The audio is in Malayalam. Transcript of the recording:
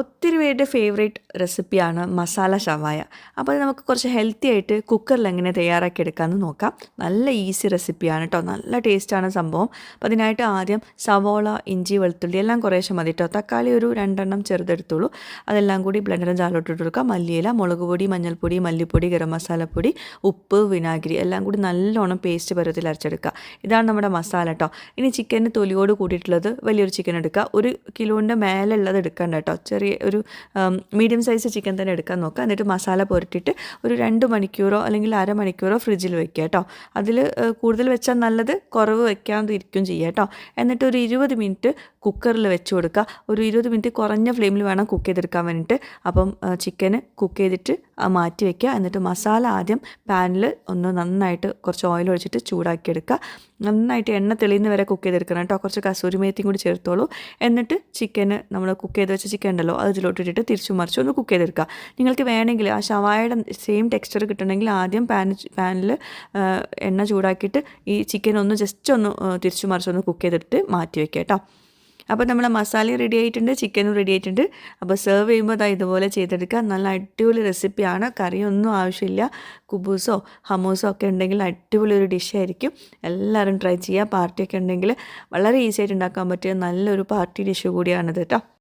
ഒത്തിരി പേരുടെ ഫേവറേറ്റ് റെസിപ്പിയാണ് മസാല ഷവായ അപ്പോൾ അത് നമുക്ക് കുറച്ച് ഹെൽത്തി ആയിട്ട് കുക്കറിൽ എങ്ങനെ തയ്യാറാക്കി എടുക്കാമെന്ന് നോക്കാം. നല്ല ഈസി റെസിപ്പിയാണ് കേട്ടോ നല്ല ടേസ്റ്റാണ് സംഭവം. അപ്പോൾ അതിനായിട്ട് ആദ്യം സവോള ഇഞ്ചി വെളുത്തുള്ളി എല്ലാം കുറേശ്ശെ മതി കേട്ടോ തക്കാളി ഒരു രണ്ടെണ്ണം ചെറുതെടുത്തോളൂ. അതെല്ലാം കൂടി ബ്ലെൻഡറും ചാലോട്ടിട്ട് കൊടുക്കാം. മല്ലിയില മുളക് പൊടി മഞ്ഞൾപ്പൊടി മല്ലിപ്പൊടി ഗരം മസാലപ്പൊടി ഉപ്പ് വിനാഗിരി എല്ലാം കൂടി നല്ലോണം പേസ്റ്റ് പരുവത്തിൽ അരച്ചെടുക്കുക. ഇതാണ് നമ്മുടെ മസാല കേട്ടോ ഇനി ചിക്കന്റെ തൊലിയോട് കൂടിയിട്ടുള്ളത് വലിയൊരു ചിക്കൻ എടുക്കുക. ഒരു കിലോന്റെ മേലുള്ളത് എടുക്കണ്ട കേട്ടോ ചെറിയ ഒരു മീഡിയം സൈസ് ചിക്കൻ തന്നെ എടുക്കാൻ നോക്കുക. എന്നിട്ട് മസാല പുരട്ടിയിട്ട് ഒരു രണ്ട് മണിക്കൂറോ അല്ലെങ്കിൽ അരമണിക്കൂറോ ഫ്രിഡ്ജിൽ വെക്കുക കേട്ടോ. അതിൽ കൂടുതൽ വെച്ചാൽ നല്ലത് കുറവ് വയ്ക്കാതിരിക്കും ചെയ്യുക കേട്ടോ. എന്നിട്ട് ഒരു ഇരുപത് മിനിറ്റ് കുക്കറിൽ വെച്ച് കൊടുക്കുക. ഒരു ഇരുപത് മിനിറ്റ് കുറഞ്ഞ ഫ്ലെയിമിൽ വേണം കുക്ക് ചെയ്തെടുക്കാൻ വേണ്ടിയിട്ട്. അപ്പം ചിക്കന് കുക്ക് ചെയ്തിട്ട് മാറ്റി വെക്കുക. എന്നിട്ട് മസാല ആദ്യം പാനിൽ ഒന്ന് നന്നായിട്ട് കുറച്ച് ഓയിൽ ഒഴിച്ചിട്ട് ചൂടാക്കിയെടുക്കുക. നന്നായിട്ട് എണ്ണ തെളിയുന്ന വരെ കുക്ക് ചെയ്തെടുക്കണം കേട്ടോ. കുറച്ച് കസൂരി മേത്തിയും കൂടി ചേർത്തോളൂ. എന്നിട്ട് ചിക്കന് നമ്മൾ കുക്ക് ചെയ്ത് വെച്ച ചിക്കൻ ഉണ്ടല്ലോ അത് ഇതിലോട്ടിട്ടിട്ട് തിരിച്ചു മറിച്ച് ഒന്ന് കുക്ക് ചെയ്തെടുക്കുക. നിങ്ങൾക്ക് വേണമെങ്കിൽ ആ ഷവായുടെ സെയിം ടെക്സ്ചർ കിട്ടണമെങ്കിൽ ആദ്യം പാൻ പാനിൽ എണ്ണ ചൂടാക്കിയിട്ട് ഈ ചിക്കൻ ഒന്ന് ജസ്റ്റ് ഒന്ന് തിരിച്ചു മറിച്ച് ഒന്ന് കുക്ക് ചെയ്തിട്ട് മാറ്റി വെക്കുക കേട്ടോ. അപ്പോൾ നമ്മളെ മസാല റെഡി ആയിട്ടുണ്ട് ചിക്കനും റെഡി ആയിട്ടുണ്ട്. അപ്പോൾ സെർവ് ചെയ്യുമ്പോൾ അതാ ഇതുപോലെ ചെയ്തെടുക്കുക. നല്ല അടിപൊളി റെസിപ്പിയാണ് കറിയൊന്നും ആവശ്യമില്ല. കുബൂസോ ഹമോസോ ഒക്കെ ഉണ്ടെങ്കിൽ അടിപൊളി ഒരു ഡിഷായിരിക്കും എല്ലാവരും ട്രൈ ചെയ്യുക. പാർട്ടിയൊക്കെ ഉണ്ടെങ്കിൽ വളരെ ഈസി ആയിട്ട് ഉണ്ടാക്കാൻ പറ്റിയ നല്ലൊരു പാർട്ടി ഡിഷ് കൂടിയാണിത് കേട്ടോ.